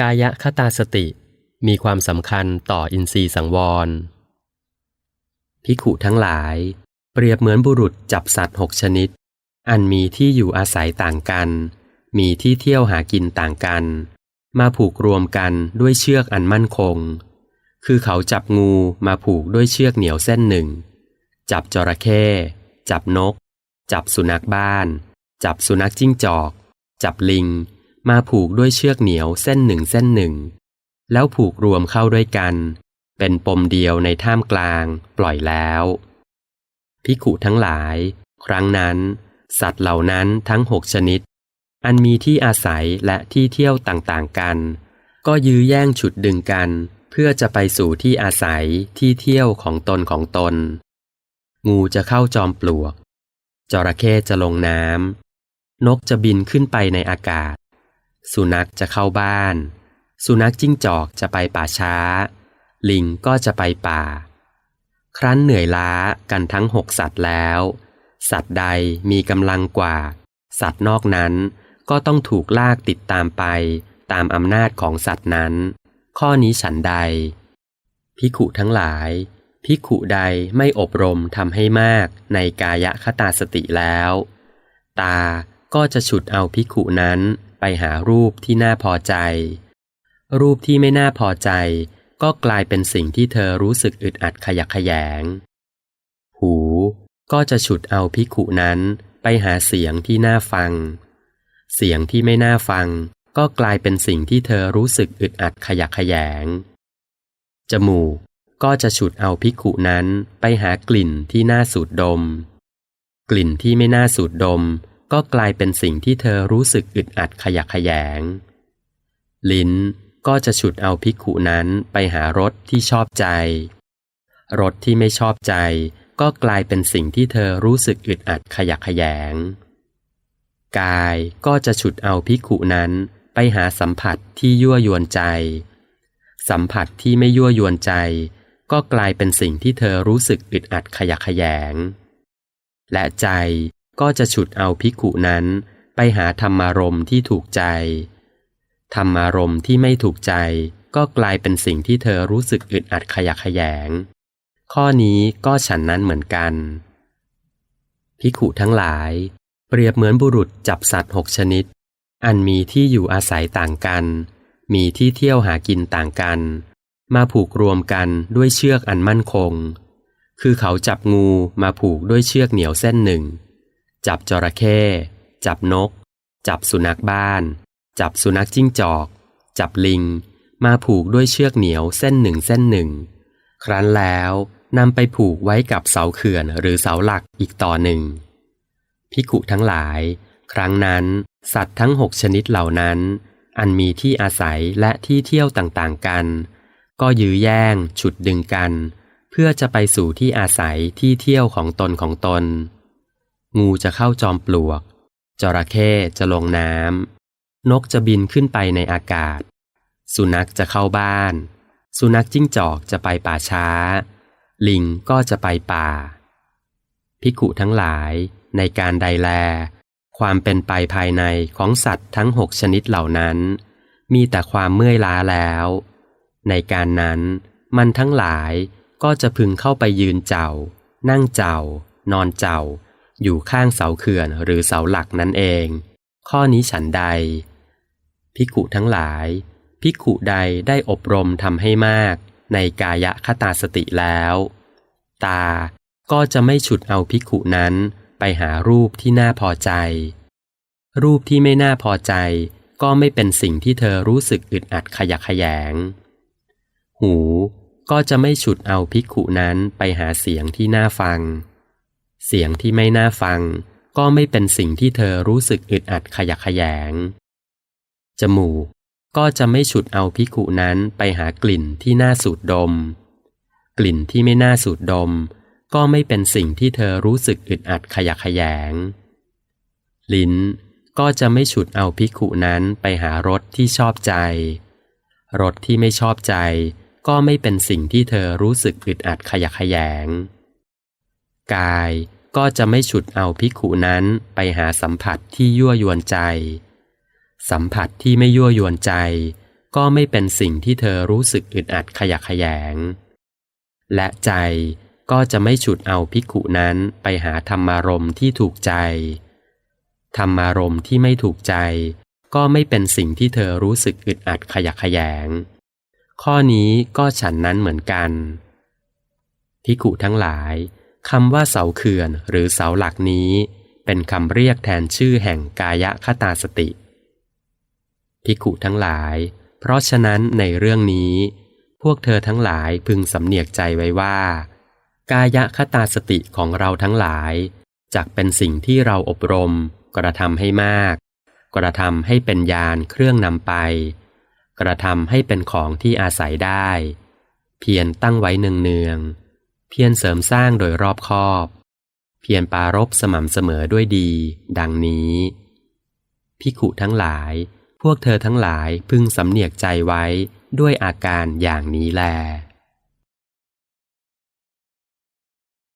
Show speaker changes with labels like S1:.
S1: กายคตาสติมีความสำคัญต่ออินทรีย์สังวร พิขุทั้งหลาย เปรียบเหมือนบุรุษจับสัตว์หกชนิด อันมีที่อยู่อาศัยต่างกัน มีที่เที่ยวหากินต่างกัน มาผูกรวมกันด้วยเชือกอันมั่นคง คือเขาจับงูมาผูกด้วยเชือกเหนียวเส้นหนึ่ง จับจระเข้ จับนก จับสุนัขบ้าน จับสุนัขจิ้งจอก จับลิง มาผูกด้วยเชือกเหนียวเส้นหนึ่งเส้นหนึ่ง แล้วผูกรวมเข้าด้วยกัน เป็นปมเดียวในท่ามกลาง ปล่อยแล้ว พิขุทั้งหลาย ครั้งนั้น สัตว์เหล่านั้นทั้งหกชนิด อันมีที่อาศัยและที่เที่ยวต่างๆกัน ก็ยื้อแย่งฉุดดึงกัน เพื่อจะไปสู่ที่อาศัยที่เที่ยวของตนของตน งูจะเข้าจอมปลวกจระเข้จะลงน้ำนกจะบินขึ้นไปในอากาศ สุนัขจะเข้าบ้าน สุนัขจิ้งจอกจะไปป่าช้า ลิงก็จะไปป่า ครั้นเหนื่อยล้ากันทั้งหกสัตว์แล้ว สัตว์ใดมีกำลังกว่า สัตว์นอกนั้นก็ต้องถูกลากติดตามไปตามอำนาจของสัตว์นั้น ข้อนี้ฉันใด พิขุทั้งหลาย พิขุใดไม่อบรมทำให้มากในกายคตาสติแล้ว ตาก็จะฉุดเอาพิขุนั้น ไปหารูปที่น่าพอใจ รูปที่ไม่น่าพอใจ ก็กลายเป็นสิ่งที่เธอรู้สึกอึดอัดขยักขยง หูก็จะฉุดเอาพิขุนั้นไปหาเสียงที่น่าฟัง เสียงที่ไม่น่าฟัง ก็กลายเป็นสิ่งที่เธอรู้สึกอึดอัดขยักขยง จมูกก็จะฉุดเอาพิขุนั้นไปหากลิ่นที่น่าสูดดม กลิ่นที่ไม่น่าสูดดม ก็กลายเป็นสิ่งที่เธอรู้สึกอึดอัดขยักขยง ลิ้นก็จะฉุดเอาพิขุนั้นไปหารสที่ชอบใจ รสที่ไม่ชอบใจ ก็กลายเป็นสิ่งที่เธอรู้สึกอึดอัดขยักขยง กายก็จะฉุดเอาพิขุนั้นไปหาสัมผัสที่ยั่วยวนใจ สัมผัสที่ไม่ยั่วยวนใจ ก็กลายเป็นสิ่งที่เธอรู้สึกอึดอัดขยักขยง และใจ ก็จะฉุดเอาพิขุนั้นไปหาธรรมารมณ์ที่ถูกใจ ธรรมารมณ์ที่ไม่ถูกใจก็กลายเป็นสิ่งที่เธอรู้สึกอึดอัดขยักขยง ข้อนี้ก็ฉันนั้นเหมือนกันพิขุทั้งหลาย เปรียบเหมือนบุรุษจับสัตว์หกชนิด อันมีที่อยู่อาศัยต่างกัน มีที่เที่ยวหากินต่างกัน มาผูกรวมกันด้วยเชือกอันมั่นคง คือเขาจับงูมาผูกด้วยเชือกเหนียวเส้นหนึ่ง จับจระเข้ จับนก จับสุนัขบ้าน จับสุนัขจิ้งจอก จับลิง มาผูกด้วยเชือกเหนียวเส้นหนึ่งเส้นหนึ่ง ครั้นแล้วนำไปผูกไว้กับเสาเขื่อนหรือเสาหลักอีกต่อหนึ่ง พิกุทั้งหลาย ครั้งนั้นสัตว์ทั้งหกชนิดเหล่านั้น อันมีที่อาศัยและที่เที่ยวต่างๆกัน ก็ยื้อแย่ง ฉุดดึงกัน เพื่อจะไปสู่ที่อาศัยที่เที่ยวของตนของตน งูจะเข้าจอมปลวก จระเข้จะลงน้ำ นกจะบินขึ้นไปในอากาศ สุนัขจะเข้าบ้าน สุนัขจิ้งจอกจะไปป่าช้า ลิงก็จะไปป่า พิกุทั้งหลายในการใดแล ความเป็นไปภายในของสัตว์ทั้งหกชนิดเหล่านั้น มีแต่ความเมื่อยล้าแล้ว ในการนั้นมันทั้งหลายก็จะพึงเข้าไปยืนเจ้า นั่งเจ้านอนเจ้า อยู่ข้างเสาเขื่อนหรือเสาหลักนั่นเอง ข้อนี้ฉันใด พิกุทั้งหลาย พิกุใดได้อบรมทำให้มาก ในกายคตาสติแล้ว ตาก็จะไม่ฉุดเอาพิกุนั้นไปหารูปที่น่าพอใจ รูปที่ไม่น่าพอใจ ก็ไม่เป็นสิ่งที่เธอรู้สึกอึดอัดขยักขยง หูก็จะไม่ฉุดเอาพิกุนั้นไปหาเสียงที่น่าฟัง เสียงที่ไม่น่าฟังก็ไม่เป็นสิ่งที่เธอรู้สึกอึดอัดขยักขยง จมูกก็จะไม่ฉุดเอาพิกุนั้นไปหากลิ่นที่น่าสูดดม กลิ่นที่ไม่น่าสูดดม ก็ไม่เป็นสิ่งที่เธอรู้สึกอึดอัดขยักขยง ลิ้นก็จะไม่ฉุดเอาพิกุนั้นไปหารสที่ชอบใจ รสที่ไม่ชอบใจ ก็ไม่เป็นสิ่งที่เธอรู้สึกอึดอัดขยักขยง กายก็จะไม่ฉุดเอาพิกุนั้นไปหาสัมผัสที่ยั่วยวนใจ สัมผัสที่ไม่ยั่วยวนใจ ก็ไม่เป็นสิ่งที่เธอรู้สึกอึดอัดขยักขยง และใจก็จะไม่ฉุดเอาภิกุนั้นไปหาธรรมารมที่ถูกใจ ธรรมารมที่ไม่ถูกใจ ก็ไม่เป็นสิ่งที่เธอรู้สึกอึดอัดขยักขยง ข้อนี้ก็ฉันนั้นเหมือนกันภิกุทั้งหลาย คำว่าเสาเขื่อนหรือเสาหลักนี้ เป็นคำเรียกแทนชื่อแห่งกายคตาสติภิกุทั้งหลาย เพราะฉะนั้นในเรื่องนี้ พวกเธอทั้งหลายพึงสำเนียกใจไว้ว่า กายคตาสติของเราทั้งหลายจักเป็นสิ่งที่เราอบรม กระทำให้มาก กระทำให้เป็นยานเครื่องนำไป กระทำให้เป็นของที่อาศัยได้ เพียรตั้งไว้เนืองๆ พียรเสริมสร้างโดยรอบคอบ เพียรปารบสม่ำเสมอด้วยดี ดังนี้พิขุทั้งหลาย พวกเธอทั้งหลายพึงสำเนียกใจไว้ด้วยอาการอย่างนี้แล